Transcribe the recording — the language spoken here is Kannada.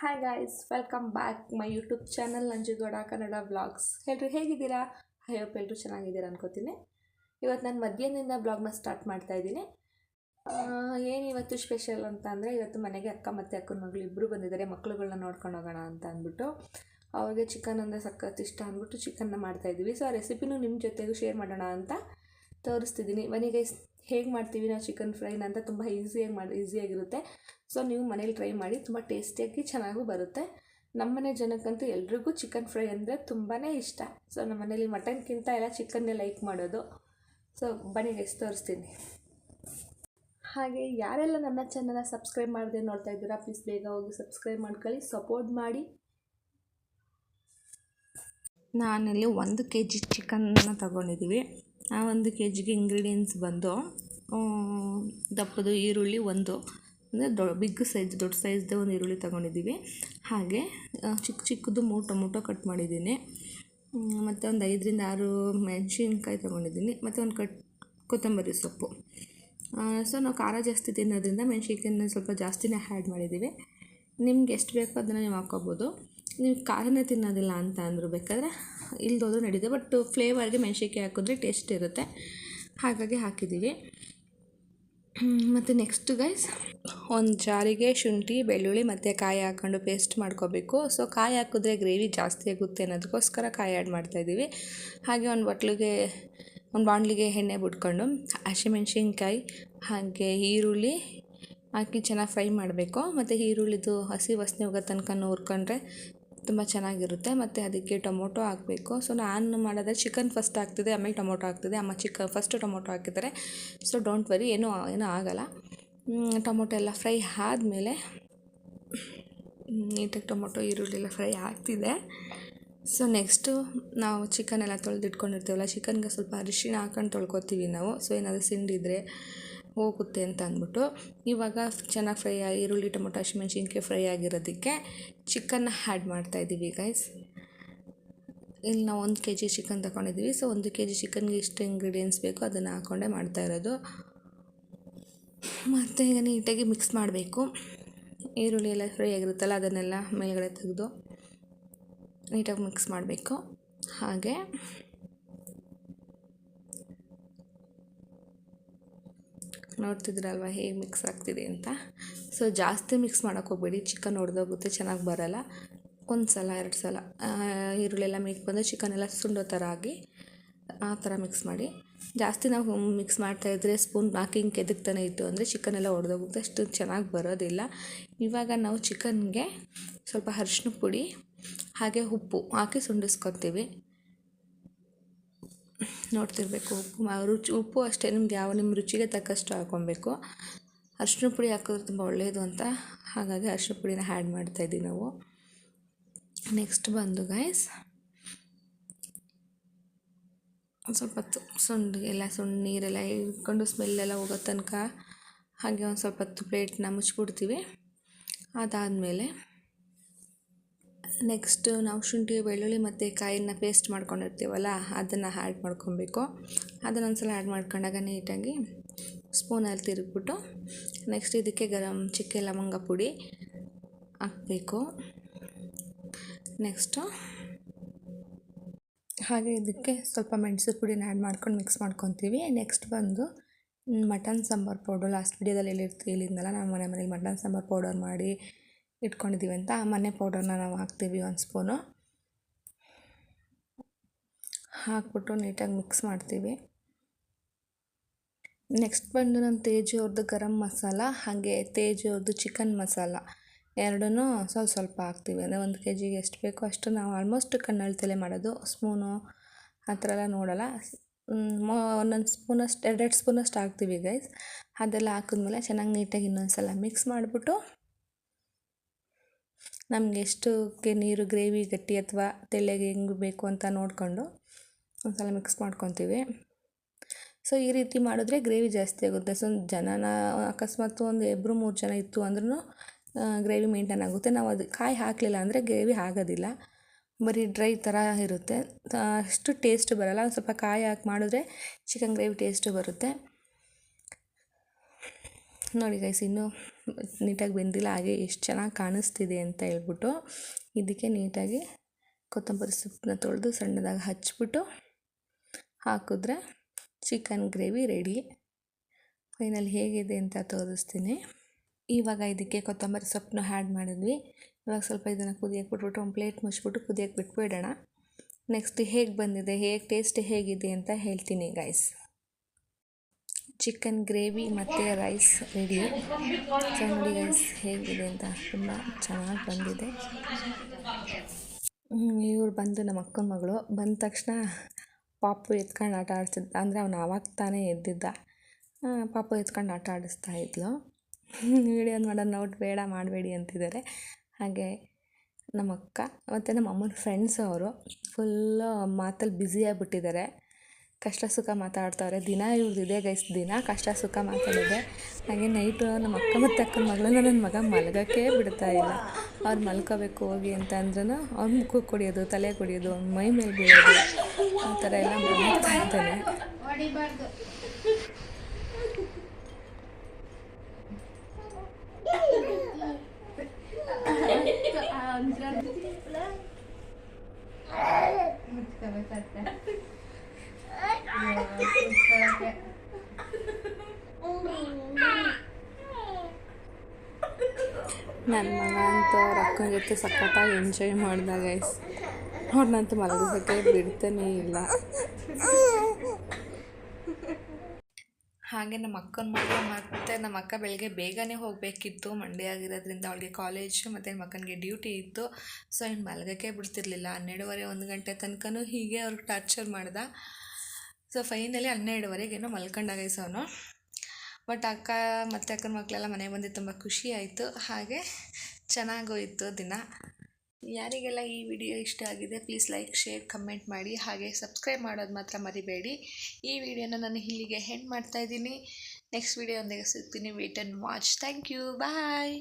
Hi guys welcome back my YouTube channel Nanjugowda Kannada blogs ಎಲ್ಲರೂ ಹೇಗಿದ್ದೀರಾ? ಹೋಪ್ ಎಲ್ಲರೂ ಚೆನ್ನಾಗಿದ್ದೀರಾ ಅನ್ಕೋತೀನಿ. ಇವತ್ತು ನಾನು ಮಧ್ಯಾಹ್ನದಿಂದ ಬ್ಲಾಗ್ನ ಸ್ಟಾರ್ಟ್ ಮಾಡ್ತಾ ಇದ್ದೀನಿ. ಏನು ಇವತ್ತು ಸ್ಪೆಷಲ್ ಅಂತ ಅಂದರೆ, ಇವತ್ತು ಮನೆಗೆ ಅಕ್ಕ ಮತ್ತು ಅಕ್ಕನ ಮಗಳು ಇಬ್ಬರು ಬಂದಿದ್ದಾರೆ. ಮಕ್ಳುಗಳನ್ನ ನೋಡ್ಕೊಂಡು ಹೋಗೋಣ ಅಂತ ಅಂದ್ಬಿಟ್ಟು, ಅವ್ರಿಗೆ ಚಿಕನ್ ಅಂದರೆ ಸಖತ್ ಇಷ್ಟ ಅಂದ್ಬಿಟ್ಟು ಚಿಕನ್ನ ಮಾಡ್ತಾಯಿದ್ದೀವಿ ಸೊ ಆ ರೆಸಿಪಿನೂ ನಿಮ್ಮ ಜೊತೆಗೂ ಶೇರ್ ಮಾಡೋಣ ಅಂತ ತೋರಿಸ್ತಿದ್ದೀನಿ. ಬನ್ನಿ ಹೇಗೆ ಮಾಡ್ತೀವಿ ನಾವು ಚಿಕನ್ ಫ್ರೈನ ಅಂತ ತುಂಬ ಈಸಿಯಾಗಿ ಮಾಡಿ ಈಸಿಯಾಗಿರುತ್ತೆ ಸೊ ನೀವು ಮನೇಲಿ ಟ್ರೈ ಮಾಡಿ ತುಂಬ ಟೇಸ್ಟಿಯಾಗಿ ಚೆನ್ನಾಗೂ ಬರುತ್ತೆ. ನಮ್ಮನೆ ಜನಕ್ಕಂತೂ ಎಲ್ರಿಗೂ ಚಿಕನ್ ಫ್ರೈ ಅಂದರೆ ತುಂಬಾ ಇಷ್ಟ. ಸೊ ನಮ್ಮ ಮನೇಲಿ ಮಟನ್ಗಿಂತ ಎಲ್ಲ ಚಿಕನ್ನೇ ಲೈಕ್ ಮಾಡೋದು. ಸೊ ಬನ್ನಿ ಗೈಸ್ ತೋರಿಸ್ತೀನಿ. ಹಾಗೆ ಯಾರೆಲ್ಲ ನನ್ನ ಚಾನಲ್ನ ಸಬ್ಸ್ಕ್ರೈಬ್ ಮಾಡದೆ ನೋಡ್ತಾ ಇದ್ದೀರಾ ಪ್ಲೀಸ್ ಬೇಗ ಹೋಗಿ ಸಬ್ಸ್ಕ್ರೈಬ್ ಮಾಡ್ಕೊಳ್ಳಿ ಸಪೋರ್ಟ್ ಮಾಡಿ. ನಾನಿಲ್ಲಿ ಒಂದು ಕೆ ಜಿ ಚಿಕನ್ನ ತಗೊಂಡಿದ್ದೀವಿ ಆ ಒಂದು ಕೆ ಜಿಗೆ ಇಂಗ್ರೀಡಿಯೆಂಟ್ಸ್ ಬಂದು ದಪ್ಪದು ಈರುಳ್ಳಿ ಒಂದು. ಅಂದರೆ ದೊ ಬಿಗ್ ಸೈಜ್ ದೊಡ್ಡ ಸೈಜ್ದು ಒಂದು ಈರುಳ್ಳಿ ತೊಗೊಂಡಿದ್ದೀವಿ ಹಾಗೆ ಚಿಕ್ಕ ಚಿಕ್ಕದು ಮೂರು ಟೊಮೊಟೊ ಕಟ್ ಮಾಡಿದ್ದೀನಿ. ಮತ್ತು ಒಂದು ಐದರಿಂದ ಆರು ಮೆಣಸಿನ್ಕಾಯಿ ತೊಗೊಂಡಿದ್ದೀನಿ. ಮತ್ತು ಒಂದು ಕಟ್ ಕೊತ್ತಂಬರಿ ಸೊಪ್ಪು. ಸೊ ನಾವು ಖಾರ ಜಾಸ್ತಿ ತಿನ್ನೋದ್ರಿಂದ ಮೆಣಸಿನ್ಕಾಯಿನ ಸ್ವಲ್ಪ ಜಾಸ್ತಿನೇ ಆ್ಯಡ್ ಮಾಡಿದ್ದೀವಿ ನಿಮ್ಗೆ ಎಷ್ಟು ಬೇಕೋ ಅದನ್ನು ನೀವು ಹಾಕ್ಕೋಬೋದು ನೀವು ಖಾರನೇ ತಿನ್ನೋದಿಲ್ಲ ಅಂತ ಅಂದರು ಬೇಕಾದರೆ ಇಲ್ದೋದ್ರೂ ನಡೀತದೆ. ಬಟ್ ಫ್ಲೇವರ್ಗೆ ಮೆಣಸಿನ್ಕಾಯಿ ಹಾಕಿದ್ರೆ ಟೇಸ್ಟ್ ಇರುತ್ತೆ. ಹಾಗಾಗಿ ಹಾಕಿದ್ದೀವಿ ಮತ್ತು ನೆಕ್ಸ್ಟ್ ಗೈಸ್ ಒಂದು ಜಾರಿಗೆ ಶುಂಠಿ, ಬೆಳ್ಳುಳ್ಳಿ ಮತ್ತು ಕಾಯಿ ಹಾಕ್ಕೊಂಡು ಪೇಸ್ಟ್ ಮಾಡ್ಕೋಬೇಕು. ಸೊ ಕಾಯಿ ಹಾಕಿದ್ರೆ ಗ್ರೇವಿ ಜಾಸ್ತಿ ಆಗುತ್ತೆ ಅನ್ನೋದಕ್ಕೋಸ್ಕರ ಕಾಯಿ ಆ್ಯಡ್ ಮಾಡ್ತಾಯಿದ್ದೀವಿ ಹಾಗೆ ಒಂದು ಬಟ್ಲಿಗೆ, ಒಂದು ಬಾಣಲಿಗೆ ಎಣ್ಣೆ ಬಿಟ್ಕೊಂಡು, ಹಸಿಮೆಣ್ಸಿನ್ಕಾಯಿ, ಹಾಗೆ ಈರುಳ್ಳಿ ಹಾಕಿ ಚೆನ್ನಾಗಿ ಫ್ರೈ ಮಾಡಬೇಕು. ಮತ್ತು ಈರುಳ್ಳಿದು ಹಸಿ ವಾಸನೆ ಹೋಗೋ ತನಕ ಹುರ್ಕೊಂಡ್ರೆ ತುಂಬ ಚೆನ್ನಾಗಿರುತ್ತೆ. ಮತ್ತು ಅದಕ್ಕೆ ಟೊಮೊಟೊ ಹಾಕಬೇಕು. ಸೊ ನಾನು ಮಾಡಿದ್ರೆ ಚಿಕನ್ ಫಸ್ಟ್ ಹಾಕ್ತಿದ್ದೆ ಆಮೇಲೆ ಟೊಮೊಟೊ ಹಾಕ್ತಿದ್ದೆ ಅಮ್ಮ ಚಿಕ ಫಸ್ಟ್ ಟೊಮೊಟೊ ಹಾಕಿದ್ದಾರೆ. ಸೊ ಡೋಂಟ್ ವರಿ ಏನೂ ಏನೂ ಆಗೋಲ್ಲ. ಟೊಮೊಟೊ ಎಲ್ಲ ಫ್ರೈ ಆದಮೇಲೆ ನೀಟಾಗಿ ಟೊಮೊಟೊ, ಈರುಳ್ಳಿ ಎಲ್ಲ ಫ್ರೈ ಆಗ್ತಿದೆ. ಸೊ ನೆಕ್ಸ್ಟು ನಾವು ಚಿಕನ್ ಎಲ್ಲ ತೊಳೆದಿಟ್ಕೊಂಡಿರ್ತೀವಲ್ಲ ಚಿಕನ್ಗೆ ಸ್ವಲ್ಪ ಅರಿಶಿಣ ಹಾಕೊಂಡು ತೊಳ್ಕೊತೀವಿ ನಾವು. ಸೊ ಏನಾದರೂ ಸಿಂಡಿದ್ರೆ ಹೋಗುತ್ತೆ ಅಂತ ಅಂದ್ಬಿಟ್ಟು ಇವಾಗ ಚೆನ್ನಾಗಿ ಫ್ರೈ ಆಗಿ ಈರುಳ್ಳಿ, ಟೊಮೊಟೊ, ಹಸಿಮೆಣ್ಸಿನ್ಕಾಯಿ ಫ್ರೈ ಆಗಿರೋದಕ್ಕೆ ಚಿಕನ್ನ ಆ್ಯಡ್ ಮಾಡ್ತಾಯಿದ್ದೀವಿ ಗೈಸ್ ಇಲ್ಲಿ ನಾವು ಒಂದು ಕೆ ಜಿ ಚಿಕನ್ ತಗೊಂಡಿದ್ದೀವಿ ಸೊ ಒಂದು ಕೆ ಜಿ ಚಿಕನ್ಗೆ ಎಷ್ಟು ಇಂಗ್ರೀಡಿಯೆಂಟ್ಸ್ ಬೇಕು ಅದನ್ನು ಹಾಕ್ಕೊಂಡೇ ಮಾಡ್ತಾ ಇರೋದು. ಮತ್ತು ಈಗ ನೀಟಾಗಿ ಮಿಕ್ಸ್ ಮಾಡಬೇಕು. ಈರುಳ್ಳಿ ಎಲ್ಲ ಫ್ರೈ ಆಗಿರುತ್ತಲ್ಲ, ಅದನ್ನೆಲ್ಲ ಮೇಲ್ಗಡೆ ತೆಗೆದು ನೀಟಾಗಿ ಮಿಕ್ಸ್ ಮಾಡಬೇಕು. ಹಾಗೆ ನೋಡ್ತಿದ್ರಲ್ವ ಹೇಗೆ ಮಿಕ್ಸ್ ಆಗ್ತಿದೆ ಅಂತ? ಸೊ ಜಾಸ್ತಿ ಮಿಕ್ಸ್ ಮಾಡೋಕ್ಕೆ ಹೋಗ್ಬೇಡಿ. ಚಿಕನ್ ಹೊಡೆದೋಗುತ್ತೆ ಚೆನ್ನಾಗಿ ಬರೋಲ್ಲ. ಒಂದು ಸಲ ಎರಡು ಸಲ ಈರುಳ್ಳಿ ಎಲ್ಲ ಮಿಕ್ಸ್ ಬಂದು ಚಿಕನ್ ಎಲ್ಲ ಸುಂಡೋ ಥರ ಆಗಿ ಆ ಥರ ಮಿಕ್ಸ್ ಮಾಡಿ. ಜಾಸ್ತಿ ನಾವು ಮಿಕ್ಸ್ ಮಾಡ್ತಾ ಇದ್ದರೆ ಸ್ಪೂನ್ ಹಾಕಿ ಹಿಂಗೆ ಕೆದಕ್ತಾನೆ ಇತ್ತು ಅಂದರೆ ಚಿಕನ್ ಎಲ್ಲ ಹೊಡೆದೋಗುತ್ತೆ ಅಷ್ಟು ಚೆನ್ನಾಗಿ ಬರೋದಿಲ್ಲ. ಇವಾಗ ನಾವು ಚಿಕನ್ಗೆ ಸ್ವಲ್ಪ ಅರಿಶಿನ ಪುಡಿ, ಹಾಗೆ ಉಪ್ಪು ಹಾಕಿ ಸುಂಡಿಸ್ಕೊತೀವಿ. ನೋಡ್ತಿರ್ಬೇಕು. ಉಪ್ಪು ರುಚಿ, ಉಪ್ಪು ಅಷ್ಟೇ ನಿಮ್ಗೆ ಯಾವ, ನಿಮ್ಮ ರುಚಿಗೆ ತಕ್ಕಷ್ಟು ಹಾಕ್ಕೊಬೇಕು ಅರಿಶಿನ ಪುಡಿ ಹಾಕಿದ್ರೆ ತುಂಬ ಒಳ್ಳೆಯದು ಅಂತ ಹಾಗಾಗಿ ಅರಿಶಿನ ಪುಡಿನ ಆ್ಯಡ್ ಮಾಡ್ತಾಯಿದ್ದೀವಿ ನಾವು. ನೆಕ್ಸ್ಟ್ ಬಂದು ಗೈಸ್ ಸ್ವಲ್ಪ ಸುಂಡು, ಎಲ್ಲ ಸುಣ್ಣ ನೀರೆಲ್ಲ ಇಟ್ಕೊಂಡು ಸ್ಮೆಲ್ಲೆಲ್ಲ ಹೋಗೋ ತನಕ ಹಾಗೆ ಒಂದು ಸ್ವಲ್ಪ ಹೊತ್ತು ಪ್ಲೇಟ್ನ ಮುಚ್ಚಿಬಿಡ್ತೀವಿ. ಅದಾದಮೇಲೆ ನೆಕ್ಸ್ಟು ನಾವು ಶುಂಠಿ, ಬೆಳ್ಳುಳ್ಳಿ ಮತ್ತು ಕಾಯಿನ ಪೇಸ್ಟ್ ಮಾಡ್ಕೊಂಡಿರ್ತೀವಲ್ಲ, ಅದನ್ನು ಆ್ಯಡ್ ಮಾಡ್ಕೊಬೇಕು. ಅದನ್ನು ಒಂದು ಸಲ ಆ್ಯಡ್ ಮಾಡ್ಕೊಂಡಾಗ ನೀಟಾಗಿ ಸ್ಪೂನಲ್ಲಿ ತಿರುಗ್ಬಿಟ್ಟು ನೆಕ್ಸ್ಟ್ ಇದಕ್ಕೆ ಗರಂ ಚಿಕ್ಕೆ ಲವಂಗ ಪುಡಿ ಹಾಕಬೇಕು. ನೆಕ್ಸ್ಟು ಹಾಗೆ ಇದಕ್ಕೆ ಸ್ವಲ್ಪ ಮೆಣಸು ಪುಡಿನ ಆ್ಯಡ್ ಮಾಡ್ಕೊಂಡು ಮಿಕ್ಸ್ ಮಾಡ್ಕೊತೀವಿ. ನೆಕ್ಸ್ಟ್ ಬಂದು ಮಟನ್ ಸಾಂಬಾರು ಪೌಡರ್ ಲಾಸ್ಟ್ ವಿಡಿಯೋದಲ್ಲಿ ಹೇಳಿರ್ತೀವಿ ಇಲ್ಲಿಂದಲ್ಲ ನಾವು ಮನೆ ಮನೇಲಿ ಮಟನ್ ಸಾಂಬಾರು ಪೌಡರ್ ಮಾಡಿ ಇಟ್ಕೊಂಡಿದ್ದೀವಿ ಅಂತ, ಆ ಮನೆ ಪೌಡರ್ನ ನಾವು ಹಾಕ್ತೀವಿ ಒಂದು ಸ್ಪೂನು ಹಾಕ್ಬಿಟ್ಟು ನೀಟಾಗಿ ಮಿಕ್ಸ್ ಮಾಡ್ತೀವಿ. ನೆಕ್ಸ್ಟ್ ಬಂದು ನಮ್ಮ ತೇಜು ಅವ್ರದ್ದು ಗರಂ ಮಸಾಲ, ಹಾಗೆ ತೇಜು ಅವ್ರದ್ದು ಚಿಕನ್ ಮಸಾಲ. ಎರಡೂ ಸ್ವಲ್ಪ ಸ್ವಲ್ಪ ಹಾಕ್ತೀವಿ. ಅಂದರೆ ಒಂದು ಕೆ ಜಿಗೆ ಎಷ್ಟು ಬೇಕೋ ಅಷ್ಟು ನಾವು ಆಲ್ಮೋಸ್ಟ್ ಕಣ್ಣಳ್ತಲೇ ಮಾಡೋದು. ಸ್ಪೂನು ಆ ಥರ ಎಲ್ಲ ನೋಡೋಲ್ಲ. ಒಂದೊಂದು ಸ್ಪೂನಷ್ಟು ಎರಡೆರಡು ಸ್ಪೂನಷ್ಟು ಹಾಕ್ತೀವಿ ಗೈಸ್ ಅದೆಲ್ಲ ಹಾಕಿದ್ಮೇಲೆ ಚೆನ್ನಾಗಿ ನೀಟಾಗಿ ಇನ್ನೊಂದು ಸಲ ಮಿಕ್ಸ್ ಮಾಡಿಬಿಟ್ಟು ನಮಗೆ ಎಷ್ಟಕ್ಕೆ ನೀರು ಗ್ರೇವಿ ಗಟ್ಟಿ ಅಥವಾ ತೆಳ್ಳಗೆ ಹೆಂಗೆ ಬೇಕು ಅಂತ ನೋಡಿಕೊಂಡು ಒಂದು ಸಲ ಮಿಕ್ಸ್ ಮಾಡ್ಕೊತೀವಿ. ಸೊ ಈ ರೀತಿ ಮಾಡಿದ್ರೆ ಗ್ರೇವಿ ಜಾಸ್ತಿ ಆಗುತ್ತೆ. ಸೊ ಜನನ ಅಕಸ್ಮಾತ್ ಒಂದು ಇಬ್ಬರು ಮೂರು ಜನ ಇತ್ತು ಅಂದ್ರೂ ಗ್ರೇವಿ ಮೇಂಟೈನ್ ಆಗುತ್ತೆ. ನಾವು ಅದು ಕಾಯಿ ಹಾಕಲಿಲ್ಲ ಅಂದರೆ ಗ್ರೇವಿ ಆಗೋದಿಲ್ಲ. ಬರೀ ಡ್ರೈ ಥರ ಇರುತ್ತೆ. ಅಷ್ಟು ಟೇಸ್ಟ್ ಬರೋಲ್ಲ. ಒಂದು ಸ್ವಲ್ಪ ಕಾಯಿ ಹಾಕಿ ಮಾಡಿದ್ರೆ ಚಿಕನ್ ಗ್ರೇವಿ ಟೇಸ್ಟು ಬರುತ್ತೆ. ನೋಡಿ ಗೈಸ್ ಇನ್ನೂ ನೀಟಾಗಿ ಬೆಂದಿಲ್ಲ, ಹಾಗೆ ಎಷ್ಟು ಚೆನ್ನಾಗಿ ಕಾಣಿಸ್ತಿದೆ ಅಂತ ಹೇಳ್ಬಿಟ್ಟು ಇದಕ್ಕೆ ನೀಟಾಗಿ ಕೊತ್ತಂಬರಿ ಸೊಪ್ಪನ್ನ ತೊಳೆದು ಸಣ್ಣದಾಗಿ ಹಚ್ಬಿಟ್ಟು ಹಾಕಿದ್ರೆ ಚಿಕನ್ ಗ್ರೇವಿ ರೆಡಿ. ಫೈನಲ್ ಹೇಗಿದೆ ಅಂತ ತೋರಿಸ್ತೀನಿ. ಇವಾಗ ಇದಕ್ಕೆ ಕೊತ್ತಂಬರಿ ಸೊಪ್ಪನ್ನ ಆ್ಯಡ್ ಮಾಡಿದ್ವಿ. ಇವಾಗ ಸ್ವಲ್ಪ ಇದನ್ನು ಕುದಿಯಕ್ಕೆ ಬಿಟ್ಬಿಟ್ಟು ಒಂದು ಪ್ಲೇಟ್ ಮುಚ್ಚಿಬಿಟ್ಟು ಕುದಿಯಕ್ಕೆ ಬಿಟ್ಬಿಡೋಣ. ನೆಕ್ಸ್ಟ್ ಹೇಗೆ ಬಂದಿದೆ, ಹೇಗೆ ಟೇಸ್ಟ್ ಹೇಗಿದೆ ಅಂತ ಹೇಳ್ತೀನಿ ಗೈಸ್ ಚಿಕನ್ ಗ್ರೇವಿ ಮತ್ತು ರೈಸ್ ರೆಡಿ. ಸೊ ರೈಸ್ ಹೇಗಿದೆ ಅಂತ ತುಂಬ ಚೆನ್ನಾಗಿ ಬಂದಿದೆ. ಇವ್ರು ಬಂದು ನಮ್ಮ ಅಕ್ಕನ ಮಗಳು. ಬಂದ ತಕ್ಷಣ ಪಾಪು ಎತ್ಕೊಂಡು ಆಟ ಆಡ್ತಿದ್ದ ಅಂದರೆ ಅವನು ಆವಾಗ ತಾನೇ ಎದ್ದಿದ್ದ. ಪಾಪು ಎತ್ಕೊಂಡು ಆಟ ಆಡಿಸ್ತಾ ಇದ್ಲು. ವೀಡಿಯೋ ಮಾಡೋದು ನೋಟ್ ಬೇಡ ಮಾಡಬೇಡಿ ಅಂತಿದ್ದಾರೆ ಹಾಗೆ ನಮ್ಮ ಅಕ್ಕ ಮತ್ತು ನಮ್ಮ ಅಮ್ಮನ ಫ್ರೆಂಡ್ಸ್ ಅವರು ಫುಲ್ಲು ಮಾತಲ್ಲಿ ಬ್ಯುಸಿ ಆಗಿಬಿಟ್ಟಿದ್ದಾರೆ ಕಷ್ಟ ಸುಖ ಮಾತಾಡ್ತಾವ್ರೆ. ದಿನ ಇವ್ರದ್ದು ಇದೆ ಗೈಸ್ ದಿನ ಕಷ್ಟ ಸುಖ ಮಾತಾಡಿದೆ ಹಾಗೆ ನೈಟು ನಮ್ಮ ಅಕ್ಕ ಮತ್ತು ಅಕ್ಕನ ಮಗಳನ್ನ ನನ್ನ ಮಗ ಮಲಗೋಕ್ಕೆ ಬಿಡ್ತಾ ಇಲ್ಲ. ಅವ್ರು ಮಲ್ಕೋಬೇಕು ಹೋಗಿ ಅಂತ ಅಂದ್ರೂ ಅವ್ರ ಮುಖಕ್ಕೆ ಕುಡಿಯೋದು ತಲೆ ಕುಡಿಯೋದು ಅವ್ನ ಮೈ ಮೇಲೆ ಬೀಳೋದು ಆ ಥರ ಎಲ್ಲ ಮಾಡ್ತಾ ಇದ್ದಾನೆ. ನನ್ನ ಮಗ ಅಂತೂ ಅವ್ರ ಅಕ್ಕನ ಜೊತೆ ಸಖತ್ತಾಗಿ ಎಂಜಾಯ್ ಮಾಡ್ದ ಗೈಸ್ ಅವ್ರನ್ನಂತೂ ಮಲಗಿಸೋಕ್ಕೆ ಬಿಡ್ತಾನೇ ಇಲ್ಲ. ಹಾಗೆ ನಮ್ಮ ಅಕ್ಕನ ಮಗ ಮತ್ತು ನಮ್ಮ ಅಕ್ಕ ಬೆಳಗ್ಗೆ ಬೇಗನೆ ಹೋಗಬೇಕಿತ್ತು. ಮಂಡೇ ಆಗಿರೋದ್ರಿಂದ ಅವಳಿಗೆ ಕಾಲೇಜು ಮತ್ತು ನಮ್ಮ ಅಕ್ಕನಿಗೆ ಡ್ಯೂಟಿ ಇತ್ತು. ಸೊ ಇನ್ನು ಮಲಗಕ್ಕೆ ಬಿಡ್ತಿರ್ಲಿಲ್ಲ. ಹನ್ನೆರಡುವರೆ ಒಂದು ಗಂಟೆ ತನಕನೂ ಹೀಗೆ ಅವ್ರಿಗೆ ಟಾರ್ಚರ್ ಮಾಡ್ದ. ಸೊ ಫೈನಲಿ ಹನ್ನೆರಡುವರೆಗೇನೋ ಮಲ್ಕೊಂಡಾಗೈಸ್ ಅವನು. ಬಟ್ ಅಕ್ಕ ಮತ್ತು ಅಕ್ಕನ ಮಕ್ಕಳೆಲ್ಲ ಮನೆಗೆ ಬಂದು ತುಂಬ ಖುಷಿ ಆಯಿತು. ಹಾಗೆ ಚೆನ್ನಾಗೋಯಿತು ದಿನ. ಯಾರಿಗೆಲ್ಲ ಈ ವಿಡಿಯೋ ಇಷ್ಟ ಆಗಿದೆ ಪ್ಲೀಸ್ ಲೈಕ್ ಶೇರ್ ಕಮೆಂಟ್ ಮಾಡಿ. ಹಾಗೆ ಸಬ್ಸ್ಕ್ರೈಬ್ ಮಾಡೋದು ಮಾತ್ರ ಮರಿಬೇಡಿ. ಈ ವಿಡಿಯೋನ ನಾನು ಇಲ್ಲಿಗೆ ಹೆಂಡ್ ಮಾಡ್ತಾಯಿದ್ದೀನಿ ನೆಕ್ಸ್ಟ್ ವಿಡಿಯೋ ಒಂದಿಗೆ ಸಿಗ್ತೀನಿ. Wait and watch thank you bye